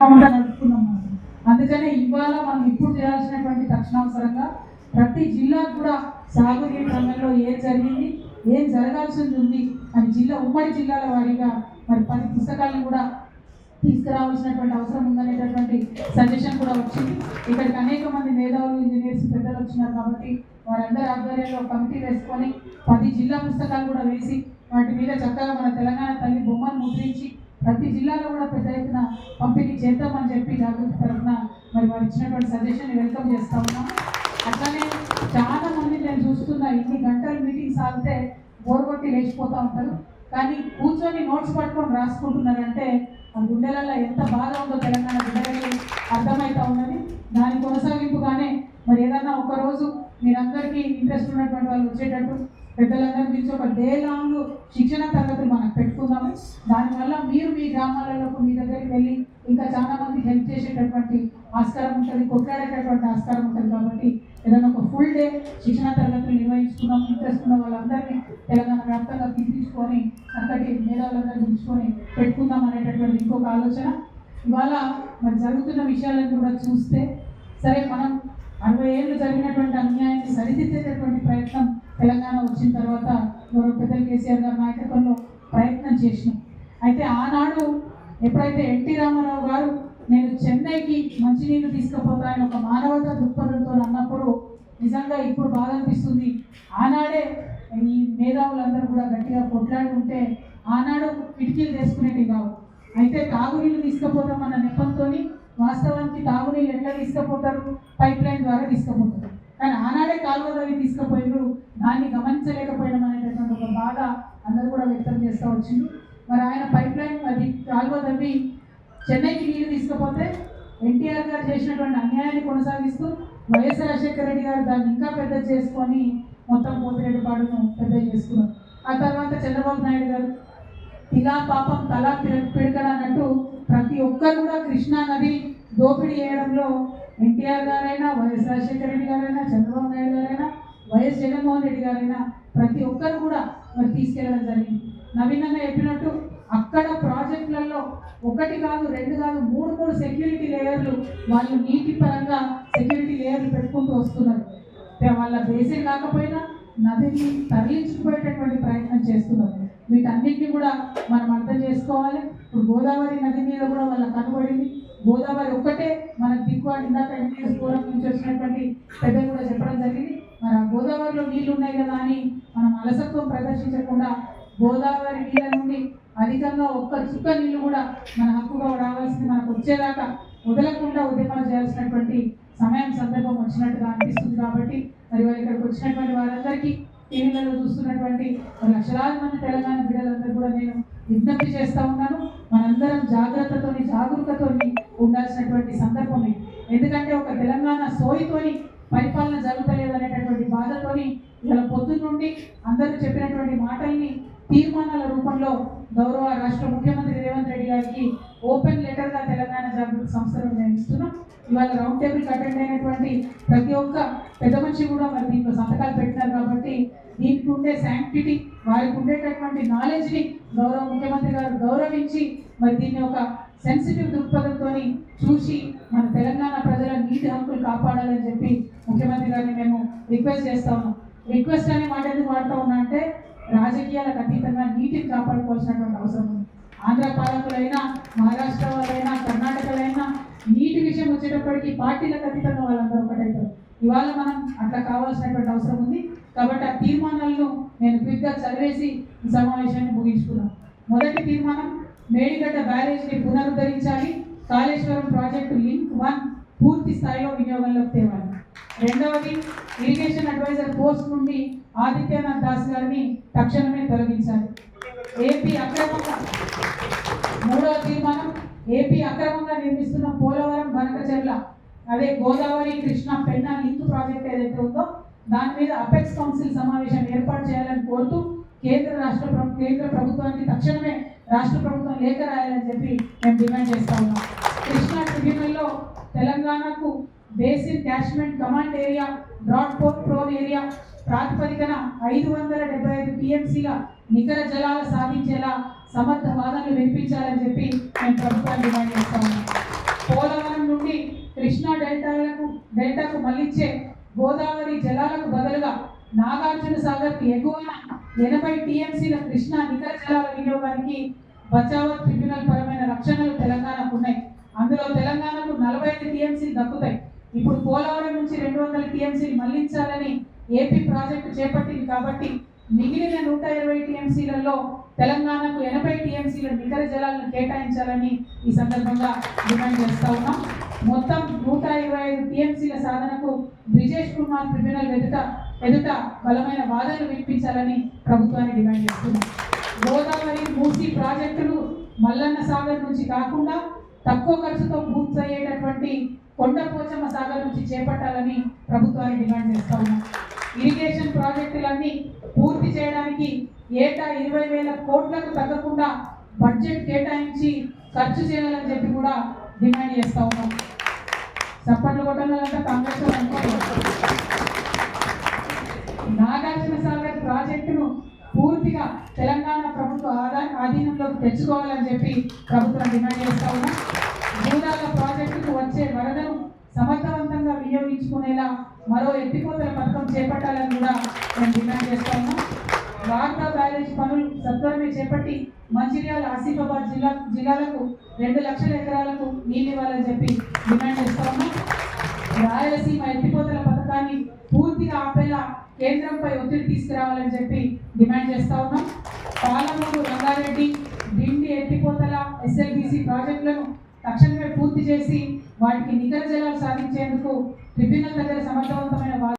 ఉందని మనం. అందుకనే ఇవాళ మనం ఇప్పుడు చేయాల్సినటువంటి తక్షణావసరంగా ప్రతి జిల్లాకు కూడా సాగునీటి రంగంలో ఏం జరిగింది ఏం జరగాల్సింది ఉంది అని జిల్లా ఉమ్మడి జిల్లాల వారీగా మరి పది పుస్తకాలను కూడా తీసుకురావాల్సినటువంటి అవసరం ఉందనేటటువంటి సజెషన్ కూడా వచ్చింది ఇక్కడికి అనేక మంది మేధావులు ఇంజనీర్స్ పెద్దలు వచ్చినారు కాబట్టి వారందరి ఆధ్వర్యంలో కమిటీ వేసుకొని పది జిల్లా పుస్తకాలు కూడా వేసి వాటి మీద చక్కగా మన తెలంగాణ తల్లి బొమ్మను ముద్రించి ప్రతి జిల్లాలో కూడా పెద్ద ఎత్తున పంపిణీ చేద్దామని చెప్పి జాగృతి తరఫున మరి వారు ఇచ్చినటువంటి సజెషన్ వెల్కమ్ చేస్తా ఉన్నాం. అట్లానే చాలా మంది నేను చూస్తున్నా ఇన్ని గంటలు మీటింగ్స్ ఆగితే బోర్ కొట్టి లేచిపోతూ ఉంటారు. కానీ కూర్చొని నోట్స్ పట్టుకొని రాసుకుంటున్నారంటే ఆ గుండెలలో ఎంత బాధ ఉందో తెలంగాణ గుండెలకి అర్థమవుతా ఉన్నది. దాని కొనసాగింపుగానే మరి ఏదన్నా ఒకరోజు మీరందరికీ ఇంట్రెస్ట్ ఉన్నటువంటి వాళ్ళు వచ్చేటట్టు పెద్దలందరూ పిలిచి ఒక డే లాంగ్ శిక్షణ తరగతులు మనం పెట్టుకుందాము. దానివల్ల మీరు మీ గ్రామాలలోకి మీ దగ్గరికి వెళ్ళి ఇంకా చాలా మంది హెల్ప్ చేసేటటువంటి ఆస్కారం ఉంటుంది కొట్లాడేటటువంటి ఆస్కారం ఉంటుంది కాబట్టి ఏదైనా ఒక ఫుల్ డే శిక్షణ తరగతులు నిర్వహించుకున్నాం ఇంట్రెస్ట్ ఉన్న వాళ్ళందరినీ తెలంగాణ వ్యాప్తంగా పిలిపించుకొని అక్కడి మేధావులందరూ పిలుచుకొని పెట్టుకుందాం అనేటటువంటి ఇంకొక ఆలోచన. ఇవాళ మరి జరుగుతున్న విషయాలను కూడా చూస్తే సరే మనం అరవై ఏళ్ళు జరిగినటువంటి అన్యాయాన్ని సరిదిద్దేటటువంటి ప్రయత్నం తెలంగాణ వచ్చిన తర్వాత గౌరవ పెద్దలు కేసీఆర్ గారి నాయకత్వంలో ప్రయత్నం చేసినాం. అయితే ఆనాడు ఎప్పుడైతే ఎన్టీ రామారావు గారు నేను చెన్నైకి మంచినీళ్ళు తీసుకుపోతానని ఒక మానవతా దృక్పథంతో అన్నప్పుడు నిజంగా ఇప్పుడు బాధ అనిపిస్తుంది. ఆనాడే ఈ మేధావులందరూ కూడా గట్టిగా కొట్లాడి ఉంటే ఆనాడు కిటికీలు తీసుకునేవి కావు. అయితే తాగునీళ్ళు తీసుకుపోతామన్న నెపంతో వాస్తవానికి తాగునీళ్ళు ఎట్లా తీసుకుపోతారు? పైప్ లైన్ ద్వారా తీసుకుపోతారు. కానీ ఆనాడే కాలువలోకి తీసుకుపోయారు దాన్ని గమనించలేకపోయినాం అనేటటువంటి ఒక బాధ అందరూ కూడా వ్యక్తం చేస్తూ వచ్చింది మరి ఆయన పైప్ లైన్ అది కాలువ తవ్వి చెన్నైకి నీళ్ళు తీసుకుపోతే ఎన్టీఆర్ గారు చేసినటువంటి అన్యాయాన్ని కొనసాగిస్తూ వైఎస్ రాజశేఖర రెడ్డి గారు దాన్ని ఇంకా పెద్ద చేసుకొని మొత్తం పోతిరెడ్డి పాడును పెద్ద చేసుకున్నారు. ఆ తర్వాత చంద్రబాబు నాయుడు గారు ఇలా పాపం తలా పిడకడ అన్నట్టు ప్రతి ఒక్కరు కూడా కృష్ణా నది దోపిడీ చేయడంలో ఎన్టీఆర్ గారైనా వైఎస్ రాజశేఖర రెడ్డి గారైనా చంద్రబాబు నాయుడు గారైనా వైఎస్ జగన్మోహన్ రెడ్డి గారైనా ప్రతి ఒక్కరు కూడా మరి తీసుకెళ్ళడం జరిగింది. నవీనంగా చెప్పినట్టు అక్కడ ప్రాజెక్టులలో ఒకటి కాదు రెండు కాదు మూడు మూడు సెక్యూరిటీ లేయర్లు వాళ్ళు నీటి పరంగా సెక్యూరిటీ లేయర్లు పెట్టుకుంటూ వస్తున్నారు. వాళ్ళ బేసే కాకపోయినా నదిని తరలించుకుపోయేటటువంటి ప్రయత్నం చేస్తున్నారు. వీటన్నిటిని కూడా మనం అర్థం చేసుకోవాలి. ఇప్పుడు గోదావరి నది మీద కూడా వాళ్ళ కనబడింది. గోదావరి ఒక్కటే మన దిక్కు ఇందాక ఎన్టీఎస్ దూరం నుంచి వచ్చినటువంటి పెద్దలు కూడా చెప్పడం జరిగింది. మరి ఆ గోదావరిలో నీళ్ళు ఉన్నాయి కదా అని మనం అలసత్వం ప్రదర్శించకుండా గోదావరి నీళ్ళ నుండి అధికంగా ఒక్క చుక్క నీళ్ళు కూడా మన హక్కుగా రావాల్సింది మనకు వచ్చేదాకా వదలకుండా ఉద్యమాలు చేయాల్సినటువంటి సమయం సందర్భం వచ్చినట్టుగా అనిపిస్తుంది కాబట్టి మరి వారు ఇక్కడికి వచ్చినటువంటి వారందరికీ టీవీలలో చూస్తున్నటువంటి లక్షలాది మంది తెలంగాణ బిడ్డలందరూ కూడా నేను విజ్ఞప్తి చేస్తూ ఉన్నాను. మనందరం జాగ్రత్తతోని జాగరూకతోని ఉండాల్సినటువంటి సందర్భమే ఎందుకంటే ఒక తెలంగాణ సోయితోని పరిపాలన జరుగుతలేదు అనేటటువంటి బాధతోని ఇలా పొద్దు నుండి అందరూ చెప్పినటువంటి మాటల్ని తీర్మానాల రూపంలో గౌరవ రాష్ట్ర ముఖ్యమంత్రి రేవంత్ రెడ్డి గారికి ఓపెన్ లెటర్గా తెలంగాణ జాగృతి సంస్థను నిర్ణయిస్తున్నాం. ఇవాళ రౌండ్ టేబుల్కి అటెండ్ అయినటువంటి ప్రతి ఒక్క పెద్ద మనిషి కూడా మరి దీంట్లో సంతకాలు పెట్టినారు కాబట్టి దీనికి ఉండే శాంక్టిటీ వారికి ఉండేటటువంటి నాలెడ్జ్ని గౌరవ ముఖ్యమంత్రి గారు గౌరవించి మరి దీన్ని ఒక సెన్సిటివ్ దృక్పథంతో చూసి మన తెలంగాణ ప్రజల నీటి హక్కులు కాపాడాలని చెప్పి ముఖ్యమంత్రి గారిని మేము రిక్వెస్ట్ చేస్తా ఉన్నాం. రిక్వెస్ట్ అనే మాట ఎందుకు వాడుతూ ఉన్నా అంటే రాజకీయాలకు అతీతంగా నీటిని కాపాడుకోవాల్సినటువంటి అవసరం ఉంది. ఆంధ్ర పాలకులైనా మహారాష్ట్ర వాళ్ళైనా కర్ణాటకలైనా నీటి విషయం వచ్చేటప్పటికి పార్టీలకు అతీతంగా వాళ్ళందరూ ఒకటైతారు. ఇవాళ మనం అట్లా కావాల్సినటువంటి అవసరం ఉంది. కాబట్టి ఆ తీర్మానాలను నేను క్విక్గా చదివేసి ఈ సమావేశాన్ని ముగించుకున్నాను. మొదటి తీర్మానం మేడిగడ్డ బ్యారేజ్ని పునరుద్ధరించాలి. కాళేశ్వరం ప్రాజెక్టు లింక్ వన్ పూర్తి స్థాయిలో వినియోగంలోకి తేవాలి. రెండవది ఇరిగేషన్ అడ్వైజర్ పోస్ట్ నుండి ఆదిత్యనాథ్ దాస్ గారిని తక్షణమే తొలగించాలి. ఏపీ అక్రమంగా మూడవ తీర్మానం ఏపీ అక్రమంగా నిర్మిస్తున్న పోలవరం బనకచెర్ల అదే గోదావరి కృష్ణ పెన్నా లింక్ ప్రాజెక్ట్ ఏదైతే ఉందో దాని మీద అపెక్స్ కౌన్సిల్ సమావేశం ఏర్పాటు చేయాలని కోరుతూ కేంద్ర రాష్ట్ర ప్రభు కేంద్ర ప్రభుత్వానికి తక్షణమే రాష్ట్ర ప్రభుత్వం లేఖ రాయాలని చెప్పి మేము డిమాండ్ చేస్తా ఉన్నాం. కృష్ణా ట్రిబ్యునల్లో తెలంగాణకు basin catchment command area drought port prone area ప్రాతిపదికన ఐదు వందల డెబ్బై ఐదు టీఎంసీల నికర జలాలు సాధించేలా సమర్థ వాదనలు వినిపించాలని చెప్పి మేము ప్రభుత్వాన్ని డిమాండ్ చేస్తాము పోలవరం నుండి కృష్ణా డెల్టాలకు డెల్టాకు మళ్ళించే గోదావరి జలాలకు బదులుగా నాగార్జున సాగర్కి ఎగువన ఎనభై టీఎంసీల కృష్ణా నికర జలాల వినియోగానికి బచావర్ ట్రిబ్యునల్ పరమైన రక్షణలు తెలంగాణకు ఉన్నాయి. అందులో తెలంగాణకు నలభై ఐదు టీఎంసీలు దక్కుతాయి. ఇప్పుడు పోలవరం నుంచి రెండు వందల టీఎంసీలు మళ్ళించాలని ఏపీ ప్రాజెక్టు చేపట్టింది కాబట్టి మిగిలిన నూట ఇరవై టీఎంసీలలో తెలంగాణకు ఎనభై టీఎంసీల నికర జలాలను కేటాయించాలని ఈ సందర్భంగా డిమాండ్ చేస్తా ఉన్నాం. మొత్తం నూట ఇరవై ఐదు టీఎంసీల సాధనకు బ్రిజేష్ కుమార్ ట్రిబ్యునల్ ఎదుట ఎదుట బలమైన వాదనలు వినిపించాలని ప్రభుత్వాన్ని డిమాండ్ చేస్తున్నాం. గోదావరి మూసి ప్రాజెక్టులు మల్లన్న సాగర్ నుంచి కాకుండా తక్కువ ఖర్చుతో పూర్తయ్యేటటువంటి కొండ పోచమ్మ సాగర్ నుంచి చేపట్టాలని ప్రభుత్వాన్ని డిమాండ్ చేస్తా ఉన్నాం. ఇరిగేషన్ ప్రాజెక్టులన్నీ పూర్తి చేయడానికి ఏటా ఇరవై వేల కోట్లకు తగ్గకుండా బడ్జెట్ కేటాయించి ఖర్చు చేయాలని చెప్పి కూడా డిమాండ్ చేస్తా ఉన్నాం. చప్పట్లు కొట్టాలంటే కాంగ్రెస్ నాగార్జున సాగర్ ప్రాజెక్టును పూర్తిగా తెలంగాణ ప్రభుత్వ ఆదా ఆధీనంలోకి తెచ్చుకోవాలని చెప్పి ప్రభుత్వం డిమాండ్ చేస్తా ఉన్నాం. భూదాల ప్రాజెక్టుకు వచ్చే వరదను సమర్థవంతంగా వినియోగించుకునేలా మరో ఎత్తిపోతల పథకం చేపట్టాలని కూడా మేము డిమాండ్ చేస్తా ఉన్నాం. వార్తా బ్యారేజ్ పనులు సత్వరమే చేపట్టి మంచిర్యాల ఆసిఫాబాద్ జిల్లా జిల్లాలకు రెండు లక్షల ఎకరాలకు నీళ్ళు ఇవ్వాలని చెప్పి డిమాండ్ చేస్తా ఉన్నాం. రాయలసీమ ఎత్తిపోతల పథకాన్ని పూర్తిగా ఆపేలా కేంద్రంపై ఒత్తిడి తీసుకురావాలని చెప్పి డిమాండ్ చేస్తా ఉన్నాం. పాలమూరు రంగారెడ్డి డిండి ఎత్తిపోతల ఎస్ఎల్బిసి ప్రాజెక్టులను తక్షణమే పూర్తి చేసి వాటికి నికర జలాలు సాధించేందుకు ట్రిబ్యునల్ దగ్గర సమర్థవంతమైన